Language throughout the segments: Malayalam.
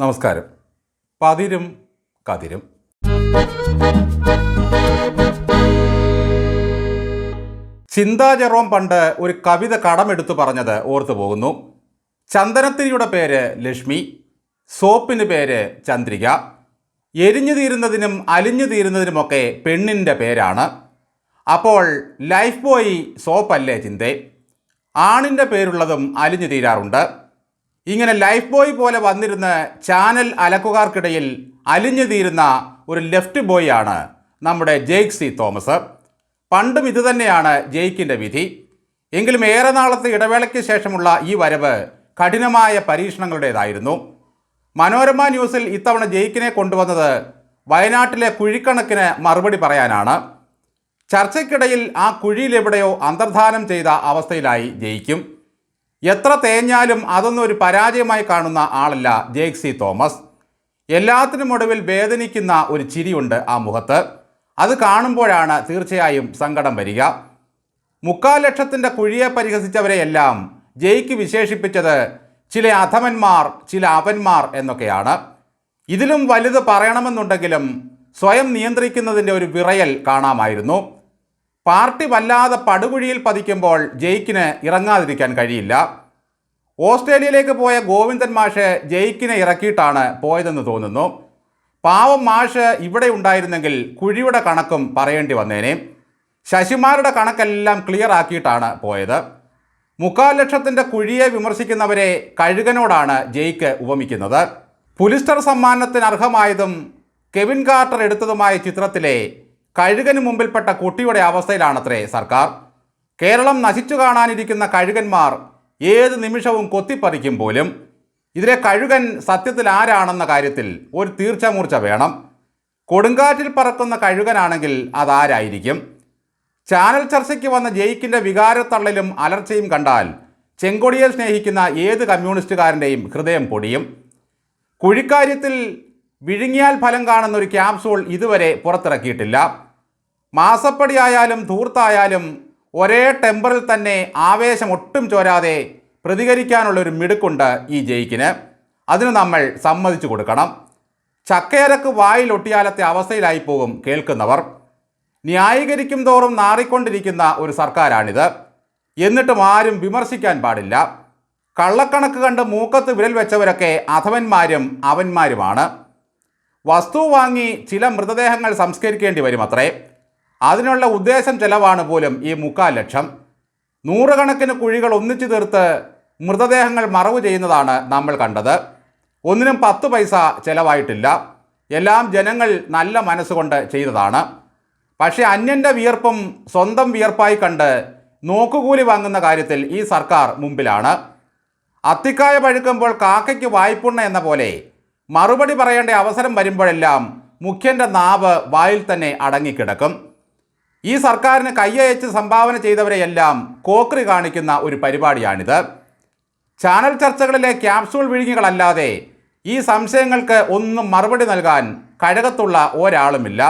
നമസ്കാരം. പതിരും കതിരും. ചിന്താ ജെറോം പണ്ട് ഒരു കവിത കടമെടുത്തു പറഞ്ഞത് ഓർത്തു പോകുന്നു. ചന്ദനത്തിരിയുടെ പേര് ലക്ഷ്മി സോപ്പിന് പേര് ചന്ദ്രിക എരിഞ്ഞു തീരുന്നതിനും അലിഞ്ഞു തീരുന്നതിനുമൊക്കെ പെണ്ണിന്റെ പേരാണ്. അപ്പോൾ ലൈഫ് ബോയ് സോപ്പല്ലേ ചിന്തേ? ആണിന്റെ പേരുള്ളതും അലിഞ്ഞു തീരാറുണ്ട്. ഇങ്ങനെ ലൈഫ് ബോയ് പോലെ വന്നിരുന്ന ചാനൽ അലക്കുകാർക്കിടയിൽ അലിഞ്ഞു തീരുന്ന ഒരു ലെഫ്റ്റ് ബോയ് ആണ് നമ്മുടെ ജെയ്ക്ക് സി തോമസ്. പണ്ടും ഇതുതന്നെയാണ് ജെയ്ക്കിന്റെ വിധി. എങ്കിലും ഏറെ നാളത്തെ ഇടവേളയ്ക്ക് ശേഷമുള്ള ഈ വരവ് കഠിനമായ പരീക്ഷണങ്ങളുടേതായിരുന്നു. മനോരമ ന്യൂസിൽ ഇത്തവണ ജെയ്ക്കിനെ കൊണ്ടുവന്നത് വയനാട്ടിലെ കുഴിക്കണക്കിന് മറുപടി പറയാനാണ്. ചർച്ചയ്ക്കിടയിൽ ആ കുഴിയിലെവിടെയോ അന്തർധാനം ചെയ്ത അവസ്ഥയിലായി ജയിക്കും. എത്ര തേഞ്ഞാലും അതൊന്നും ഒരു പരാജയമായി കാണുന്ന ആളല്ല ജേക്സി തോമസ്. എല്ലാത്തിനും ഒടുവിൽ വേദനിക്കുന്ന ഒരു ചിരിയുണ്ട് ആ മുഖത്ത്. അത് കാണുമ്പോഴാണ് തീർച്ചയായും സങ്കടം വരിക. മുക്കാൽ ലക്ഷത്തിന്റെ കുഴിയെ പരിഹസിച്ചവരെയെല്ലാം ജയിക്ക് വിശേഷിപ്പിച്ചത് ചില അധമന്മാർ ചില അവന്മാർ എന്നൊക്കെയാണ്. ഇതിലും വലുത് പറയണമെന്നുണ്ടെങ്കിലും സ്വയം നിയന്ത്രിക്കുന്നതിന്റെ ഒരു വിറയൽ കാണാമായിരുന്നു. പാർട്ടി വല്ലാതെ പടുകുഴിയിൽ പതിക്കുമ്പോൾ ജയിക്കിന് ഇറങ്ങാതിരിക്കാൻ കഴിയില്ല. ഓസ്ട്രേലിയയിലേക്ക് പോയ ഗോവിന്ദൻ മാഷ് ജയിക്കിനെ ഇറക്കിയിട്ടാണ് പോയതെന്ന് തോന്നുന്നു. പാവം മാഷ് ഇവിടെ ഉണ്ടായിരുന്നെങ്കിൽ കുഴിയുടെ കണക്കും പറയേണ്ടി വന്നേനെ. ശശിമാരുടെ കണക്കെല്ലാം ക്ലിയർ ആക്കിയിട്ടാണ് പോയത്. മുക്കാൽ ലക്ഷത്തിന്റെ കുഴിയെ വിമർശിക്കുന്നവരെ കഴുകനോടാണ് ജയിക്ക് ഉപമിക്കുന്നത്. പുലിസ്റ്റർ സമ്മാനത്തിന് അർഹമായതും കെവിൻ കാർട്ടർ എടുത്തതുമായ ചിത്രത്തിലെ കഴുകന് മുമ്പിൽപ്പെട്ട കുട്ടിയുടെ അവസ്ഥയിലാണത്രേ സർക്കാർ. കേരളം നശിച്ചു കാണാനിരിക്കുന്ന കഴുകന്മാർ ഏത് നിമിഷവും കൊത്തിപ്പറിക്കും പോലും. ഇതിലെ കഴുകൻ സത്യത്തിൽ ആരാണെന്ന കാര്യത്തിൽ ഒരു തീർച്ചമൂർച്ച വേണം. കൊടുങ്കാറ്റിൽ പറക്കുന്ന കഴുകനാണെങ്കിൽ അതാരായിരിക്കും? ചാനൽ ചർച്ചയ്ക്ക് വന്ന ജയിക്കിന്റെ വികാരത്തള്ളലും അലർച്ചയും കണ്ടാൽ ചെങ്കൊടിയെ സ്നേഹിക്കുന്ന ഏത് കമ്മ്യൂണിസ്റ്റുകാരന്റെയും ഹൃദയം പൊടിയും. കുഴിക്കാര്യത്തിൽ വിഴുങ്ങിയാൽ ഫലം കാണുന്ന ഒരു ക്യാപ്സൂൾ ഇതുവരെ പുറത്തിറക്കിയിട്ടില്ല. മാസപ്പടിയായാലും ധൂർത്തായാലും ഒരേ ടെമ്പറിൽ തന്നെ ആവേശം ഒട്ടും ചോരാതെ പ്രതികരിക്കാനുള്ളൊരു മിടുക്കുണ്ട് ഈ ജയിക്കിന്. അതിന് നമ്മൾ സമ്മതിച്ചു കൊടുക്കണം. ചക്കയരക്ക് വായിലൊട്ടിയാലത്തെ അവസ്ഥയിലായി പോകും കേൾക്കുന്നവർ. ന്യായീകരിക്കും തോറും നാറിക്കൊണ്ടിരിക്കുന്ന ഒരു സർക്കാരാണിത്. എന്നിട്ടും ആരും വിമർശിക്കാൻ പാടില്ല. കള്ളക്കണക്ക് കണ്ട് മൂക്കത്ത് വിരൽ വെച്ചവരൊക്കെ അധവന്മാരും അവന്മാരുമാണ്. വസ്തു വാങ്ങി ചില മൃതദേഹങ്ങൾ സംസ്കരിക്കേണ്ടി വരും അതിനുള്ള ഉദ്ദേശം ചെലവാണ് പോലും ഈ മുക്കാൽ ലക്ഷം. നൂറുകണക്കിന് കുഴികൾ ഒന്നിച്ചു തീർത്ത് മൃതദേഹങ്ങൾ മറവ് ചെയ്യുന്നതാണ് നമ്മൾ കണ്ടത്. ഒന്നിനും പത്ത് പൈസ ചെലവായിട്ടില്ല. എല്ലാം ജനങ്ങൾ നല്ല മനസ്സുകൊണ്ട് ചെയ്തതാണ്. പക്ഷേ അന്യന്റെ വിയർപ്പും സ്വന്തം വിയർപ്പായി കണ്ട് നോക്കുകൂലി വാങ്ങുന്ന കാര്യത്തിൽ ഈ സർക്കാർ മുമ്പിലാണ്. അത്തിക്കായ പഴുക്കുമ്പോൾ കാക്കയ്ക്ക് വായ്പുണ്ണ എന്ന പോലെ മറുപടി പറയേണ്ട അവസരം വരുമ്പോഴെല്ലാം മുഖ്യന്റെ നാവ് വായിൽ തന്നെ അടങ്ങിക്കിടക്കും. ഈ സർക്കാരിന് കയ്യയച്ച് സംഭാവന ചെയ്തവരെയെല്ലാം കോക്രി കാണിക്കുന്ന ഒരു പരിപാടിയാണിത്. ചാനൽ ചർച്ചകളിലെ ക്യാപ്സൂൾ വിഴുങ്ങികളല്ലാതെ ഈ സംശയങ്ങൾക്ക് ഒന്നും മറുപടി നൽകാൻ കഴകത്തുള്ള ഒരാളുമില്ല.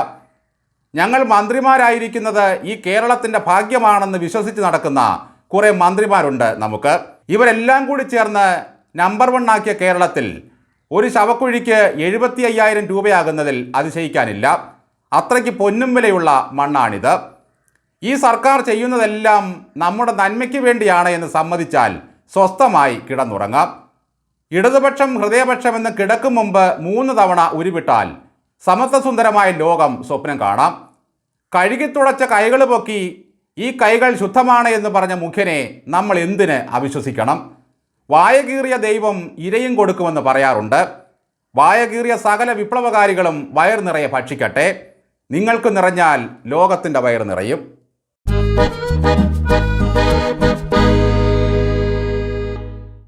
ഞങ്ങൾ മന്ത്രിമാരായിരിക്കുന്നത് ഈ കേരളത്തിന്റെ ഭാഗ്യമാണെന്ന് വിശ്വസിച്ച് നടക്കുന്ന കുറേ മന്ത്രിമാരുണ്ട് നമുക്ക്. ഇവരെല്ലാം കൂടി ചേർന്ന് നമ്പർ വൺ ആക്കിയ കേരളത്തിൽ ഒരു ശവക്കുഴിക്ക് എഴുപത്തി അയ്യായിരം രൂപയാകുന്നതിൽ അതിശയിക്കാനില്ല. അത്രയ്ക്ക് പൊന്നും വിലയുള്ള മണ്ണാണിത്. ഈ സർക്കാർ ചെയ്യുന്നതെല്ലാം നമ്മുടെ നന്മയ്ക്ക് വേണ്ടിയാണ് എന്ന് സമ്മതിച്ചാൽ സ്വസ്ഥമായി കിടന്നുറങ്ങാം. ഇടതുപക്ഷം ഹൃദയപക്ഷം എന്ന് കിടക്കും മുമ്പ് മൂന്ന് തവണ ഉരുവിട്ടാൽ സമത്വസുന്ദരമായ ലോകം സ്വപ്നം കാണാം. കഴുകിത്തുടച്ച കൈകൾ പൊക്കി ഈ കൈകൾ ശുദ്ധമാണ് എന്ന് പറഞ്ഞ മുഖ്യനെ നമ്മൾ എന്തിന് അവിശ്വസിക്കണം? വായകീറിയ ദൈവം ഇരയും കൊടുക്കുമെന്ന് പറയാറുണ്ട്. വായകീറിയ സകല വിപ്ലവകാരികളും വയർ നിറയെ ഭക്ഷിക്കട്ടെ. നിങ്ങൾക്ക് നിറഞ്ഞാൽ ലോകത്തിന്റെ വയർ നിറയും.